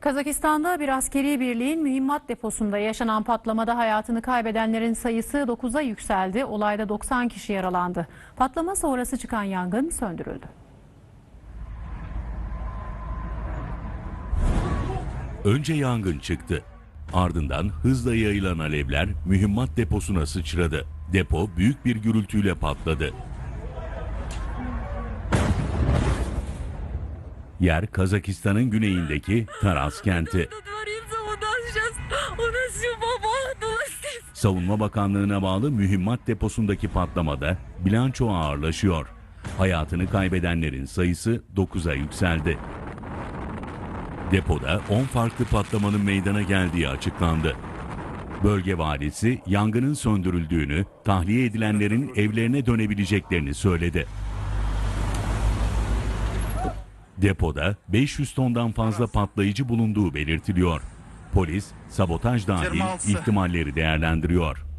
Kazakistan'da bir askeri birliğin mühimmat deposunda yaşanan patlamada hayatını kaybedenlerin sayısı 9'a yükseldi. Olayda 90 kişi yaralandı. Patlama sonrası çıkan yangın söndürüldü. Önce yangın çıktı. Ardından hızla yayılan alevler mühimmat deposuna sıçradı. Depo büyük bir gürültüyle patladı. Yer Kazakistan'ın güneyindeki Taraz kenti. Savunma Bakanlığı'na bağlı mühimmat deposundaki patlamada bilanço ağırlaşıyor. Hayatını kaybedenlerin sayısı 9'a yükseldi. Depoda 10 farklı patlamanın meydana geldiği açıklandı. Bölge valisi yangının söndürüldüğünü, tahliye edilenlerin evlerine dönebileceklerini söyledi. Depoda 500 tondan fazla patlayıcı bulunduğu belirtiliyor. Polis sabotaj dahil 26. ihtimalleri değerlendiriyor.